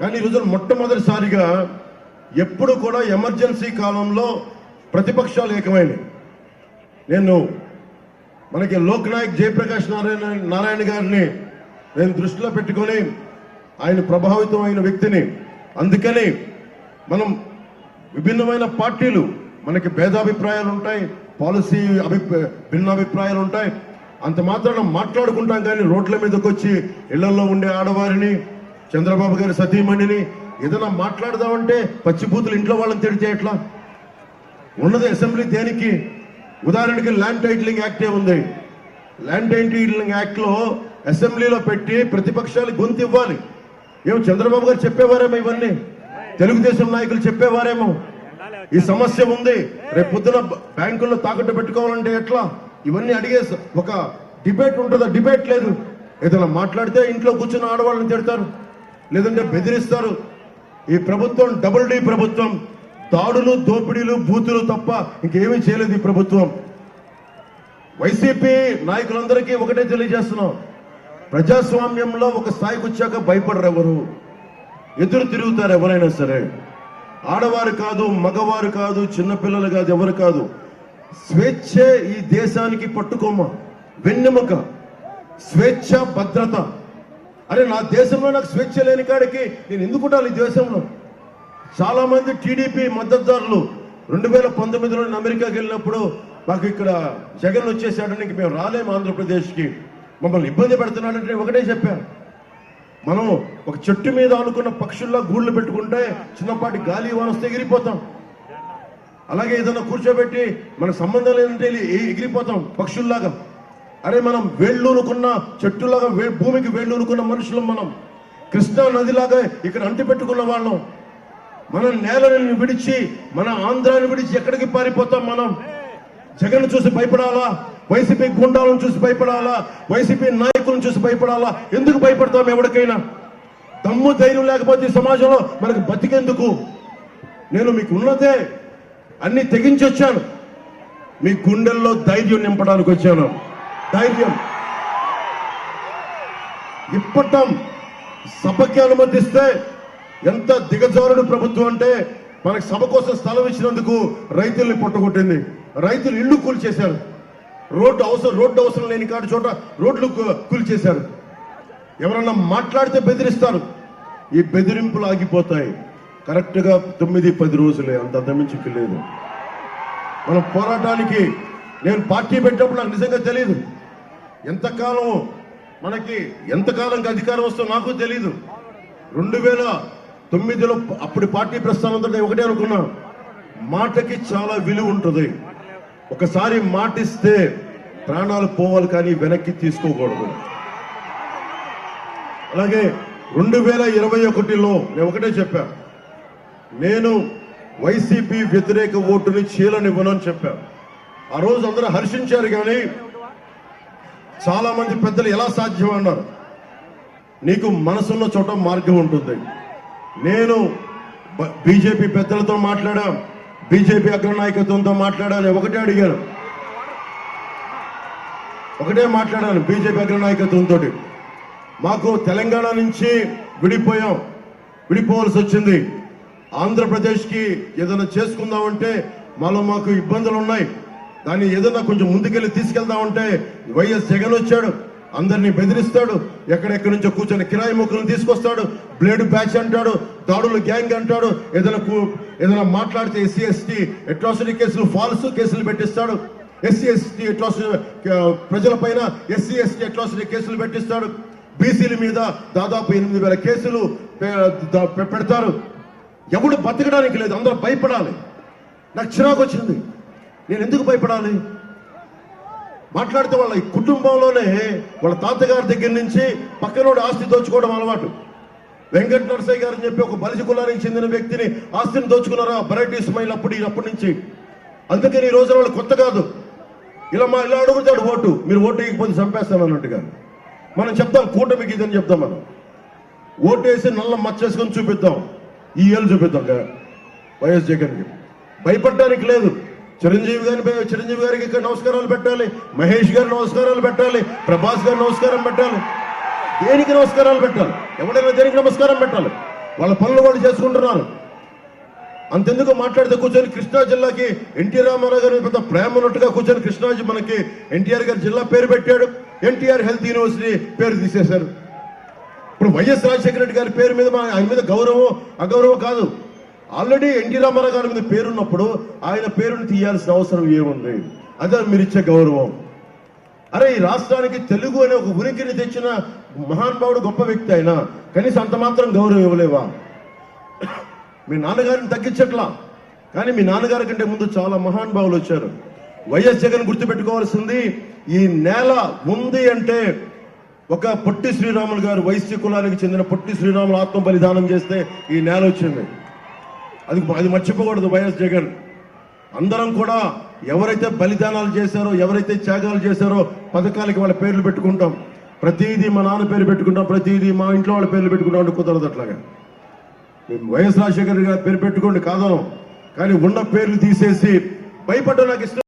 కానీ ఈరోజు మొట్టమొదటిసారిగా ఎప్పుడు కూడా ఎమర్జెన్సీ కాలంలో ప్రతిపక్షాలు ఏకమైనవి. నేను మనకి లోక్ నాయక్ జయప్రకాష్ నారాయణ నారాయణ గారిని నేను దృష్టిలో పెట్టుకొని ఆయన ప్రభావితం అయిన వ్యక్తిని. అందుకని మనం విభిన్నమైన పార్టీలు మనకి భేదాభిప్రాయాలు ఉంటాయి పాలసీ అభి భిన్నాభిప్రాయాలు ఉంటాయి. అంత మాత్రాన మాట్లాడుకుంటాం కానీ రోడ్ల మీదకి వచ్చి ఇళ్ళలో ఉండే ఆడవారిని చంద్రబాబు గారి సతీమణిని ఏదైనా మాట్లాడదామంటే పచ్చిబూతులు ఇంట్లో వాళ్ళని తిడితే ఎట్లా? ఉన్నది అసెంబ్లీ దేనికి? ఉదాహరణకి ల్యాండ్ టైటిలింగ్ యాక్టే ఉంది. ల్యాండ్ టైటిలింగ్ యాక్ట్లో అసెంబ్లీలో పెట్టి ప్రతిపక్షాలు గొంతు ఇవ్వాలి ఏమో చంద్రబాబు గారు చెప్పేవారేమో ఇవన్నీ? తెలుగుదేశం నాయకులు చెప్పేవారేమో? ఈ సమస్య ఉంది. రేపు పొద్దున బ్యాంకుల్లో తాకట్టు పెట్టుకోవాలంటే ఎట్లా? ఇవన్నీ అడిగే ఒక డిబేట్ ఉంటుందా? డిబేట్ లేదు. ఏదైనా మాట్లాడితే ఇంట్లో కూర్చున్న ఆడవాళ్ళని తిడతారు. లేదంటే బెదిరిస్తారు. ఈ ప్రభుత్వం డబుల్ డి ప్రభుత్వం. దాడులు దోపిడీలు బూతులు తప్ప ఇంకేమీ చేయలేదు ఈ ప్రభుత్వం. వైసీపీ నాయకులందరికీ ఒకటే తెలియజేస్తున్నాం. ప్రజాస్వామ్యంలో ఒక స్థాయికి వచ్చాక భయపడరు ఎవరు ఎదురు తిరుగుతారు ఎవరైనా సరే. ఆడవారు కాదు మగవారు కాదు చిన్నపిల్లలు కాదు ఎవరు కాదు. స్వేచ్ఛే ఈ దేశానికి పట్టుకోమ వెన్నెముక. స్వేచ్ఛ భద్రత. అరే నా దేశంలో నాకు స్వేచ్ఛ లేని కాడికి నేను ఎందుకు ఉండాలి ఈ దేశంలో? చాలా మంది టీడీపీ మద్దతుదారులు రెండు వేల పంతొమ్మిదిలో అమెరికాకి వెళ్ళినప్పుడు మాకు ఇక్కడ జగన్ వచ్చేసాడని మేము రాలేము ఆంధ్రప్రదేశ్కి. మమ్మల్ని ఇబ్బంది పెడుతున్నాడంటే ఒకటే చెప్పాను మనం ఒక చెట్టు మీద అనుకున్న పక్షుల్లో గూళ్ళు పెట్టుకుంటే చిన్నపాటి గాలి వాన ఎగిరిపోతాం. అలాగే ఏదైనా కూర్చోబెట్టి మనకు సంబంధం లేదంటే ఎగిరిపోతాం పక్షుల్లాగా. అరే మనం వేళ్ళూనుకున్న చెట్టులాగా వే- భూమికి వేళ్ళూనుకున్న మనుషులం మనం. కృష్ణా నదిలాగా ఇక్కడ అంటి పెట్టుకున్న వాళ్ళం. మన నేలని విడిచి మన ఆంధ్రాన్ని విడిచి ఎక్కడికి పారిపోతాం మనం? జగన్ చూసి భయపడాలా? వైసీపీ గుండాలను చూసి భయపడాలా? వైసీపీ నాయకులను చూసి భయపడాలా? ఎందుకు భయపడతాం ఎవరికైనా? దమ్ము ధైర్యం లేకపోతే సమాజంలో మనకు బతికేందుకు? నేను మీకు ఉన్నదే అన్ని తెగించి వచ్చాను మీ గుండెల్లో ధైర్యం నింపడానికి వచ్చాను. ధైర్యం. ఇప్పటం సభకి అనుమతిస్తే ఎంత దిగజారుడు ప్రభుత్వం అంటే మనకి సభ కోసం స్థలం ఇచ్చినందుకు రైతుల్ని పొట్టగొట్టింది. రైతులు ఇల్లు కూల్చేశారు. రోడ్డు అవసరం రోడ్డు అవసరం లేని కాడి చోట రోడ్లు కూల్చేశారు. ఎవరన్నా మాట్లాడితే బెదిరిస్తారు. ఈ బెదిరింపులు ఆగిపోతాయి. కరెక్ట్గా తొమ్మిది పది రోజులే అంత అంతమించి లేదు. మనం పోరాటానికి నేను పార్టీ పెట్టినప్పుడు నాకు నిజంగా తెలియదు ఎంతకాలం మనకి ఎంతకాలంకి అధికారం వస్తుందో నాకు తెలియదు రెండు వేల తొమ్మిదిలో అప్పుడు పార్టీ ప్రస్థానంతో నేను ఒకటే అనుకున్నా. మాటకి చాలా విలువ ఉంటుంది. ఒకసారి మాటిస్తే ప్రాణాలు పోవాలి కానీ వెనక్కి తీసుకోకూడదు. అలాగే రెండు వేల ఇరవై ఒకటిలో నేను ఒకటే చెప్పాను నేను వైసీపీ వ్యతిరేక ఓటుని చీలనివ్వనని చెప్పాను ఆ రోజు అందరూ హర్షించారు కానీ చాలా మంది పెద్దలు ఎలా సాధ్యం అన్నారు. నీకు మనసున్న చోట మార్గం ఉంటుంది. నేను బీజేపీ పెద్దలతో మాట్లాడా బీజేపీ అగ్రనాయకత్వంతో మాట్లాడాను ఒకటే అడిగాను. ఒకటే మాట్లాడాను బీజేపీ అగ్రనాయకత్వంతో మాకు తెలంగాణ నుంచి విడిపోయాం. విడిపోవాల్సి వచ్చింది. ఆంధ్రప్రదేశ్కి ఏదైనా చేసుకుందామంటే మాలో మాకు ఇబ్బందులు ఉన్నాయి దాన్ని ఏదైనా కొంచెం ముందుకెళ్ళి తీసుకెళ్దామంటే వైఎస్ జగన్ వచ్చాడు అందరినీ బెదిరిస్తాడు ఎక్కడెక్కడి నుంచో కూర్చొని కిరాయి ముక్కలను తీసుకొస్తాడు బ్లేడ్ బ్యాచ్ అంటాడు దాడులు గ్యాంగ్ అంటాడు ఏదైనా ఏదైనా మాట్లాడితే ఎస్సీ ఎస్టీ అట్రాసిటీ కేసులు ఫాల్స్ కేసులు పెట్టిస్తాడు ఎస్సీ ఎస్టీ అట్రాసిటీ ప్రజల పైన ఎస్సీ ఎస్టీ అట్రాసిటీ కేసులు పెట్టిస్తాడు. బీసీల మీద దాదాపు ఎనిమిది వేల కేసులు పెడతారు. ఎవడు బతకడానికి లేదు అందరూ భయపడాలి. నాకు చిరాకు వచ్చింది. నేను ఎందుకు భయపడాలి? మాట్లాడితే వాళ్ళ ఈ కుటుంబంలోనే వాళ్ళ తాతగారి దగ్గర నుంచి పక్కనోడు ఆస్తి దోచుకోవడం అలవాటు. వెంకట నరసయ్య గారు అని చెప్పి ఒక బలిజ కులానికి చెందిన వ్యక్తిని ఆస్తిని దోచుకున్నారా? వెరైటీ ఇస్మాయిల్ అప్పుడు అప్పటి నుంచి. అందుకని ఈ రోజున వాళ్ళు కొత్త కాదు. ఇలా మా ఇలా అడుగుతాడు ఓటు. మీరు ఓటు వేయకపోతే చంపేస్తాను అన్నట్టుగా. మనం చెప్తాం కూటమికి ఇదని చెప్తాం మనం. ఓటు వేసి నల్ల మచ్చేసుకొని చూపిద్దాం. ఈ ఏళ్ళు చూపిద్దాం వైఎస్ జగన్కి. భయపడడానికి లేదు. చిరంజీవి గారి చిరంజీవి గారికి ఇక్కడ నమస్కారాలు పెట్టాలి. మహేష్ గారు నమస్కారాలు పెట్టాలి. ప్రభాస్ గారు నమస్కారం పెట్టాలి. దేనికి నమస్కారాలు పెట్టాలి? ఎవడైనా దేనికి నమస్కారం పెట్టాలి? వాళ్ళ పనులు వాళ్ళు చేసుకుంటున్నారు. అంతెందుకు మాట్లాడితే కూర్చొని కృష్ణా జిల్లాకి ఎన్టీ రామారావు గారి పెద్ద ప్రేమ ఉన్నట్టుగా కూర్చొని కృష్ణాజీ మనకి ఎన్టీఆర్ గారి జిల్లా పేరు పెట్టాడు. ఎన్టీఆర్ హెల్త్ యూనివర్సిటీ పేరు తీసేశారు. ఇప్పుడు వైఎస్ రాజశేఖర రెడ్డి గారి పేరు మీద ఆయన మీద గౌరవం అగౌరవం కాదు. ఆల్రెడీ ఎన్టీ రామారావు గారి మీద పేరున్నప్పుడు ఆయన పేరుని తీయాల్సిన అవసరం ఏముంది? అదే మీరు ఇచ్చే గౌరవం. అరే ఈ రాష్ట్రానికి తెలుగు అనే ఒక ఉనికిని తెచ్చిన మహానుభావుడు గొప్ప వ్యక్తి ఆయన. కనీసం అంత మాత్రం గౌరవం ఇవ్వలేవా? మీ నాన్నగారిని తగ్గించట్లా. కానీ మీ నాన్నగారి కంటే ముందు చాలా మహానుభావులు వచ్చారు. వైఎస్ జగన్ గుర్తుపెట్టుకోవాల్సింది ఈ నేల ఉంది అంటే ఒక పొట్టి శ్రీరాములు గారు వైశ్య కులానికి చెందిన పొట్టి శ్రీరాములు ఆత్మ బలిదానం చేస్తే ఈ నేల వచ్చింది. అది అది మర్చిపోకూడదు వైఎస్ జగన్. అందరం కూడా ఎవరైతే బలిదానాలు చేశారో ఎవరైతే త్యాగాలు చేశారో పథకాలకి వాళ్ళ పేర్లు పెట్టుకుంటాం. ప్రతిదీ మా నాన్న పేరు పెట్టుకుంటాం ప్రతిదీ మా ఇంట్లో వాళ్ళ పేర్లు పెట్టుకుంటాం అంటే కుదరదు అట్లాగా. వైఎస్ రాజశేఖర్ గారి పేరు పెట్టుకోండి కాదను. కానీ ఉన్న పేర్లు తీసేసి భయపడ్డా నాకు ఇష్టం